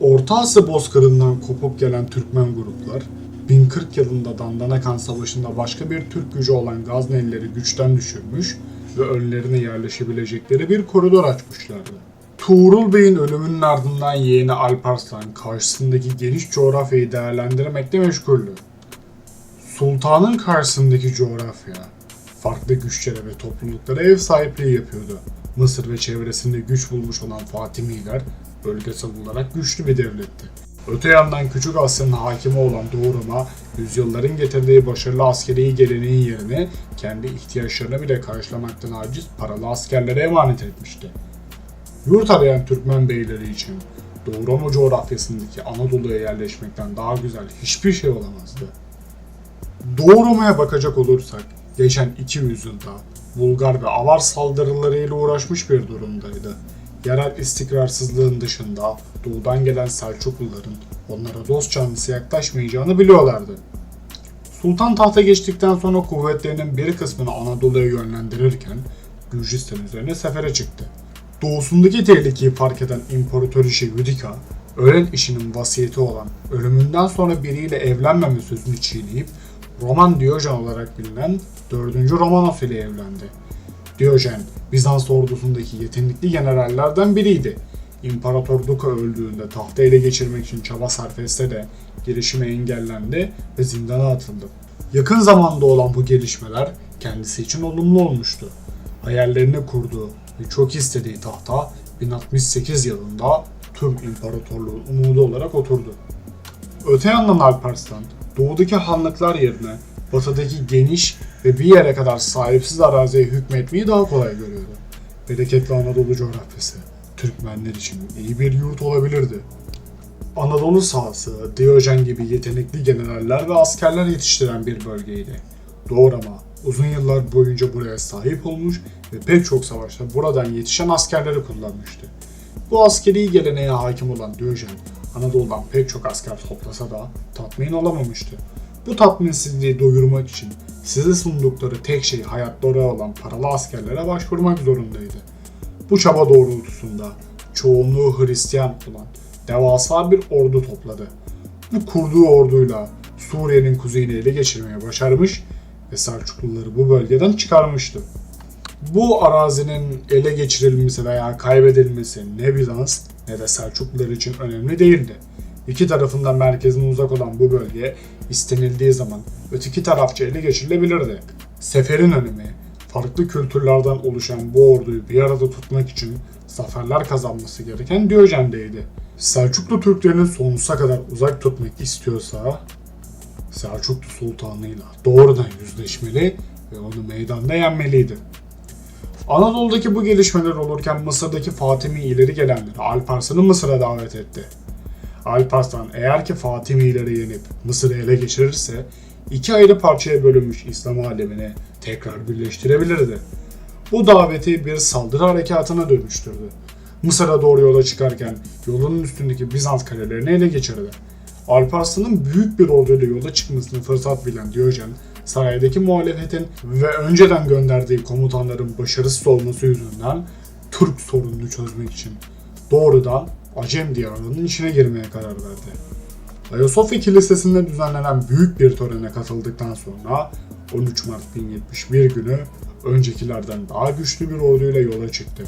Orta Asya bozkırından kopup gelen Türkmen gruplar, 1040 yılında Dandanakan Savaşı'nda başka bir Türk gücü olan Gaznelileri güçten düşürmüş ve önlerine yerleşebilecekleri bir koridor açmışlardı. Tuğrul Bey'in ölümünün ardından yeğeni Alparslan karşısındaki geniş coğrafyayı değerlendirmekle meşguldü. Sultanın karşısındaki coğrafya, farklı güçlere ve topluluklara ev sahipliği yapıyordu. Mısır ve çevresinde güç bulmuş olan Fatimiler bölgesel olarak güçlü bir devletti. Öte yandan Küçük Asya'nın hakimi olan Doğu Roma, yüzyılların getirdiği başarılı askeri geleneğin yerine kendi ihtiyaçlarını bile karşılamaktan aciz paralı askerlere emanet etmişti. Yurt arayan Türkmen beyleri için Doğu Roma coğrafyasındaki Anadolu'ya yerleşmekten daha güzel hiçbir şey olamazdı. Doğu Roma'ya bakacak olursak, geçen iki yüzyılda Bulgar ve Avar saldırılarıyla uğraşmış bir durumdaydı. Yerel istikrarsızlığın dışında doğudan gelen Selçukluların onlara dost canlısı yaklaşmayacağını biliyorlardı. Sultan tahta geçtikten sonra kuvvetlerinin bir kısmını Anadolu'ya yönlendirirken Gürcistan üzerine sefere çıktı. Doğusundaki tehlikeyi fark eden İmparatoriçe Yudica, ölen işinin vasiyeti olan ölümünden sonra biriyle evlenmeme sözünü çiğneyip Roman Diyojen olarak bilinen 4. Romanos ile evlendi. Diyojen, Bizans ordusundaki yetenekli generallerden biriydi. İmparator Duka öldüğünde tahtı ele geçirmek için çaba sarf etse de girişimi engellendi ve zindana atıldı. Yakın zamanda olan bu gelişmeler kendisi için olumlu olmuştu. Hayallerini kurduğu ve çok istediği tahta 1068 yılında tüm imparatorluğun umudu olarak oturdu. Öte yandan Alparslan, doğudaki hanlıklar yerine batıdaki geniş ve bir yere kadar sahipsiz araziye hükmetmeyi daha kolay görüyordu. Bereketli Anadolu coğrafyası, Türkmenler için iyi bir yurt olabilirdi. Anadolu sahası, Diyojen gibi yetenekli generaller ve askerler yetiştiren bir bölgeydi. Doğru ama uzun yıllar boyunca buraya sahip olmuş ve pek çok savaşta buradan yetişen askerleri kullanmıştı. Bu askeri geleneğe hakim olan Diyojen, Anadolu'dan pek çok asker toplasa da tatmin olamamıştı. Bu tatminsizliği doyurmak için size sundukları tek şey hayatları olan paralı askerlere başvurmak zorundaydı. Bu çaba doğrultusunda çoğunluğu Hristiyan olan devasa bir ordu topladı. Bu kurduğu orduyla Suriye'nin kuzeyini ele geçirmeye başarmış ve Selçukluları bu bölgeden çıkarmıştı. Bu arazinin ele geçirilmesi veya kaybedilmesi ne Bizans ne de Selçuklular için önemli değildi. İki tarafından merkezine uzak olan bu bölge istenildiği zaman öteki tarafça ele geçirilebilirdi. Seferin önemi, farklı kültürlerden oluşan bu orduyu bir arada tutmak için zaferler kazanması gereken Diyojen'deydi. Selçuklu Türklerinin sonsuza kadar uzak tutmak istiyorsa Selçuklu Sultanı'yla doğrudan yüzleşmeli ve onu meydanda yenmeliydi. Anadolu'daki bu gelişmeler olurken Mısır'daki Fatimi ileri gelenleri Alparslan'ı Mısır'a davet etti. Alparslan eğer ki Fatimileri yenip Mısır'ı ele geçirirse iki ayrı parçaya bölünmüş İslam alemini tekrar birleştirebilirdi. Bu daveti bir saldırı harekatına dönüştürdü. Mısır'a doğru yola çıkarken yolunun üstündeki Bizans kalelerini ele geçirdi. Alparslan'ın büyük bir orduyla yola çıkmasını fırsat bilen Diyojen, saraydaki muhalefetin ve önceden gönderdiği komutanların başarısız olması yüzünden Türk sorununu çözmek için doğrudan Acem diyarının içine girmeye karar verdi. Ayasofya Kilisesi'nde düzenlenen büyük bir törene katıldıktan sonra 13 Mart 1071 günü öncekilerden daha güçlü bir orduyla yola çıktı.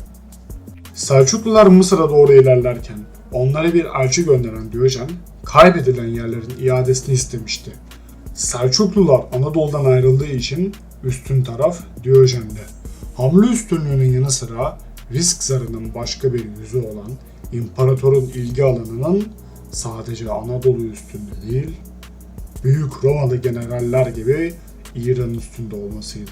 Selçuklular Mısır'a doğru ilerlerken onlara bir elçi gönderen Diyojen, kaybedilen yerlerin iadesini istemişti. Selçuklular Anadolu'dan ayrıldığı için üstün taraf Diyojen'de. Hamle üstünlüğünün yanı sıra risk zarının başka bir yüzü olan imparatorun ilgi alanının sadece Anadolu üstünde değil, büyük Romalı generaller gibi İran üstünde olmasıydı.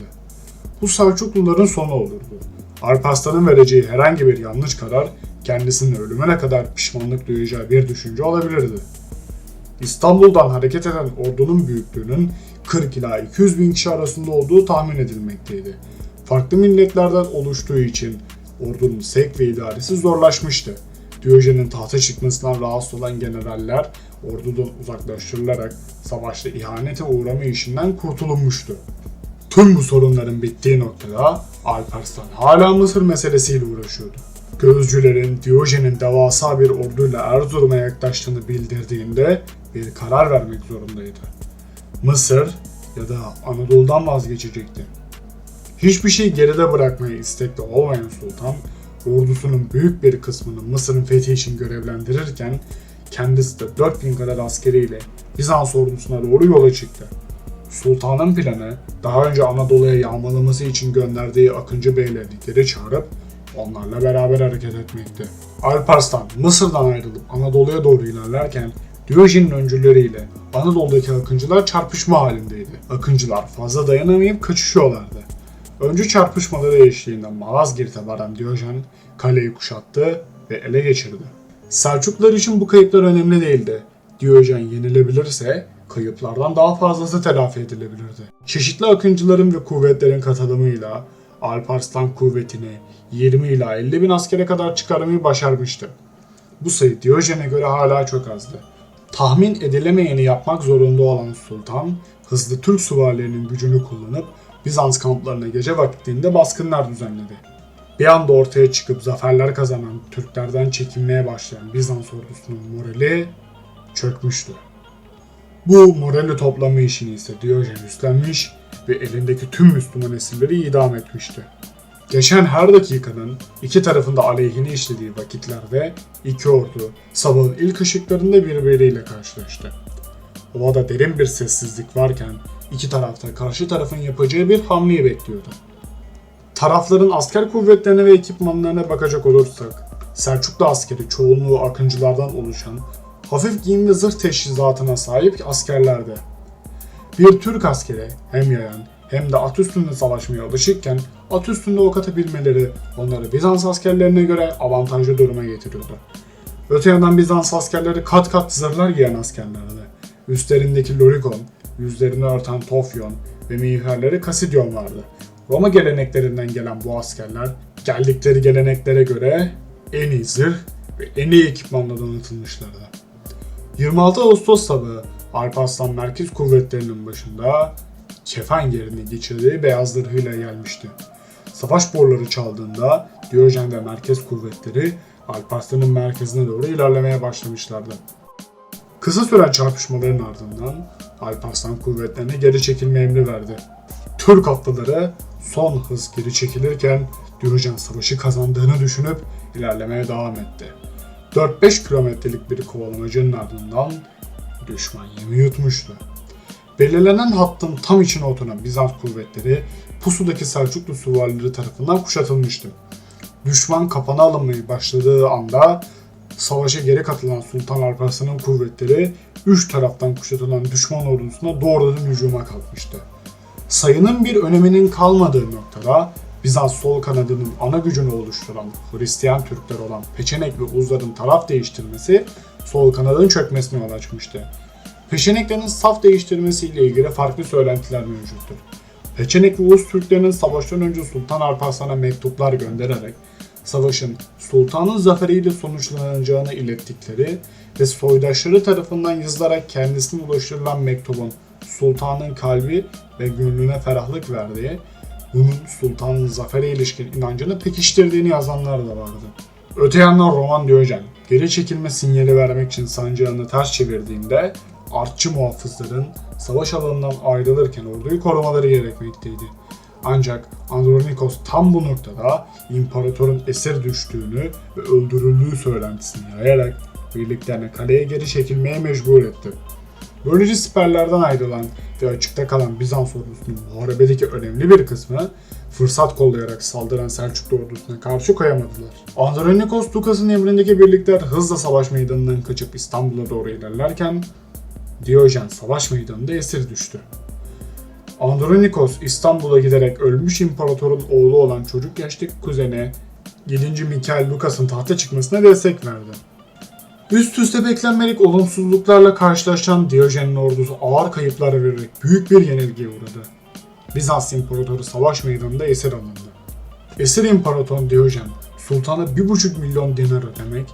Bu Selçukluların sonu olurdu. Alparslan'ın vereceği herhangi bir yanlış karar kendisinin ölümüne kadar pişmanlık duyacağı bir düşünce olabilirdi. İstanbul'dan hareket eden ordunun büyüklüğünün 40 ila 200 bin kişi arasında olduğu tahmin edilmekteydi. Farklı milletlerden oluştuğu için ordunun sevk ve idaresi zorlaşmıştı. Diyojen'in tahta çıkmasından rahatsız olan generaller ordudan uzaklaştırılarak savaşta ihanete uğrama işinden kurtulunmuştu. Tüm bu sorunların bittiği noktada Alparslan hala Mısır meselesiyle uğraşıyordu. Gözcülerin Diyojen'in devasa bir orduyla Erzurum'a yaklaştığını bildirdiğinde bir karar vermek zorundaydı. Mısır ya da Anadolu'dan vazgeçecekti. Hiçbir şey geride bırakmaya istekli olmayan sultan, ordusunun büyük bir kısmını Mısır'ın fethi için görevlendirirken kendisi de 4000 kadar askeriyle Bizans ordusuna doğru yola çıktı. Sultanın planı daha önce Anadolu'ya yağmalaması için gönderdiği Akıncı beyleri geri çağırıp onlarla beraber hareket etmekti. Alparslan Mısır'dan ayrılıp Anadolu'ya doğru ilerlerken Diyojen'in öncüleriyle Anadolu'daki Akıncılar çarpışma halindeydi. Akıncılar fazla dayanamayıp kaçışıyorlardı. Öncü çarpışmaları eşliğinde Malazgirt'e varan Diyojen kaleyi kuşattı ve ele geçirdi. Selçuklular için bu kayıplar önemli değildi. Diyojen yenilebilirse kayıplardan daha fazlası telafi edilebilirdi. Çeşitli akıncıların ve kuvvetlerin katılımıyla Alparslan kuvvetini 20 ila 50 bin askere kadar çıkarmayı başarmıştı. Bu sayı Diyojen'e göre hala çok azdı. Tahmin edilemeyeni yapmak zorunda olan sultan, hızlı Türk süvarilerinin gücünü kullanıp Bizans kamplarına gece vakitinde baskınlar düzenledi. Bir anda ortaya çıkıp zaferler kazanan Türklerden çekinmeye başlayan Bizans ordusunun morali çökmüştü. Bu morali toplama işini ise Diyojen üstlenmiş ve elindeki tüm Müslüman esirleri idam etmişti. Geçen her dakikanın iki tarafında aleyhine işlediği vakitlerde iki ordu sabahın ilk ışıklarında birbiriyle karşılaştı. Ovada derin bir sessizlik varken iki tarafta karşı tarafın yapacağı bir hamleyi bekliyordu. Tarafların asker kuvvetlerine ve ekipmanlarına bakacak olursak, Selçuklu askeri çoğunluğu akıncılardan oluşan hafif giyim ve zırh teçhizatına sahip askerlerdi. Bir Türk askeri hem yayan hem de at üstünde savaşmaya alışıkken at üstünde ok atabilmeleri onları Bizans askerlerine göre avantajlı duruma getiriyordu. Öte yandan Bizans askerleri kat kat zırhlar giyen askerlerdi. Üstlerindeki lorikon, yüzlerini örten tofyon ve miğferleri kasidyon vardı. Roma geleneklerinden gelen bu askerler geldikleri geleneklere göre en iyi zırh ve en iyi ekipmanla donatılmışlardı. 26 Ağustos sabahı Alparslan Merkez Kuvvetleri'nin başında kefen yerini geçirdiği beyaz zırhıyla gelmişti. Savaş boruları çaldığında Diyojen ve Merkez Kuvvetleri Alparslan'ın merkezine doğru ilerlemeye başlamışlardı. Kısa süren çarpışmaların ardından Alparslan kuvvetlerine geri çekilme emri verdi. Türk atlıları son hız geri çekilirken Diyojen savaşı kazandığını düşünüp ilerlemeye devam etti. 4-5 kilometrelik bir kovalamacının ardından düşman yemi yutmuştu. Belirlenen hattın tam içine oturan Bizans kuvvetleri pusudaki Selçuklu süvarileri tarafından kuşatılmıştı. Düşman kapana alınmaya başladığı anda savaşa geri katılan Sultan Alparslan'ın kuvvetleri üç taraftan kuşatılan düşman ordusuna doğrudan hücuma kalkmıştı. Sayının bir öneminin kalmadığı noktada Bizans sol kanadının ana gücünü oluşturan Hristiyan Türkler olan Peçenek ve Uzların taraf değiştirmesi sol kanadın çökmesine yol açmıştı. Peçeneklerin saf değiştirmesiyle ilgili farklı söylentiler mevcuttur. Peçenek ve Uz Türklerinin savaştan önce Sultan Alparslan'a mektuplar göndererek savaşın sultanın zaferiyle sonuçlanacağını ilettikleri ve soydaşları tarafından yazılarak kendisine ulaştırılan mektubun sultanın kalbi ve gönlüne ferahlık verdiği, bunun sultanın zafere ilişkin inancını pekiştirdiğini yazanlar da vardı. Öte yandan Roman Diyojen geri çekilme sinyali vermek için sancağını ters çevirdiğinde artçı muhafızların savaş alanından ayrılırken orduyu korumaları gerekmekteydi. Ancak Andronikos tam bu noktada imparatorun esir düştüğünü ve öldürüldüğü söylentisini yayarak birliklerini kaleye geri çekilmeye mecbur etti. Böylece siperlerden ayrılan ve açıkta kalan Bizans ordusunun muharebedeki önemli bir kısmı fırsat kollayarak saldıran Selçuklu ordusuna karşı koyamadılar. Andronikos Dukas'ın emrindeki birlikler hızla savaş meydanından kaçıp İstanbul'a doğru ilerlerken Diyojen savaş meydanında esir düştü. Andronikos İstanbul'a giderek ölmüş imparatorun oğlu olan çocuk yaştaki kuzeni 7. Mikael Lukas'ın tahta çıkmasına destek verdi. Üst üste beklenmedik olumsuzluklarla karşılaşan Diyojen'in ordusu ağır kayıplar vererek büyük bir yenilgiye uğradı. Bizans İmparatoru savaş meydanında esir alındı. Esir İmparator Diyojen, sultana 1,5 milyon dinar ödemek,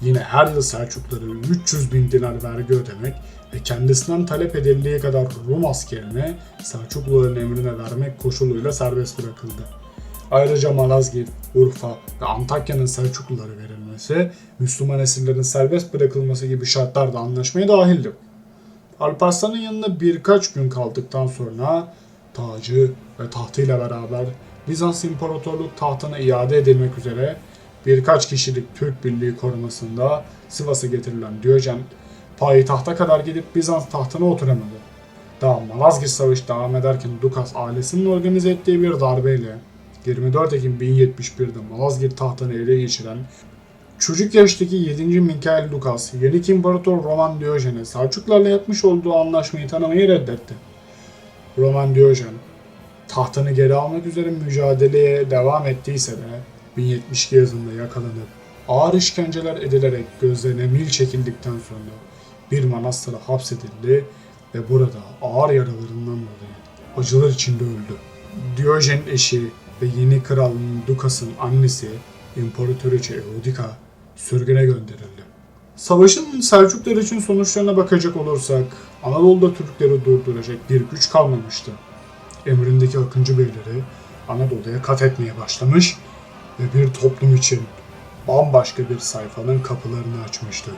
yine her yıl Selçuklulara 300 bin dinar vergi ödemek ve kendisinden talep edildiği kadar Rum askerine Selçukluların emrine vermek koşuluyla serbest bırakıldı. Ayrıca Malazgirt, Urfa ve Antakya'nın Selçuklulara verilmesi, Müslüman esirlerin serbest bırakılması gibi şartlar da anlaşmaya dahildi. Alparslan'ın yanında birkaç gün kaldıktan sonra tacı ve tahtıyla beraber Bizans İmparatorluk tahtına iade edilmek üzere birkaç kişilik Türk birliği korumasında Sivas'a getirilen Diyojen payitahta kadar gidip Bizans tahtına oturamadı. Daha Malazgirt Savaşı devam ederken Dukas ailesinin organize ettiği bir darbeyle 24 Ekim 1071'de Malazgirt tahtını ele geçiren Çocuk yaştaki 7. Mikael Dukas, Yenik İmparator Roman Diyojen'e Selçuklarla yapmış olduğu anlaşmayı tanımayı reddetti. Roman Diyojen, tahtını geri almak üzere mücadeleye devam ettiyse de 1072 yazında yakalanıp ağır işkenceler edilerek gözlerine mil çekildikten sonra bir manastıra hapsedildi ve burada ağır yaralarından dolayı acılar içinde öldü. Diyojen eşi ve yeni kralın Dukas'ın annesi İmparatoriçe Eudika sürgüne gönderildi. Savaşın Selçuklar için sonuçlarına bakacak olursak Anadolu'da Türkleri durduracak bir güç kalmamıştı. Emrindeki Akıncı beyleri Anadolu'ya kat etmeye başlamış ve bir toplum için bambaşka bir sayfanın kapılarını açmıştı.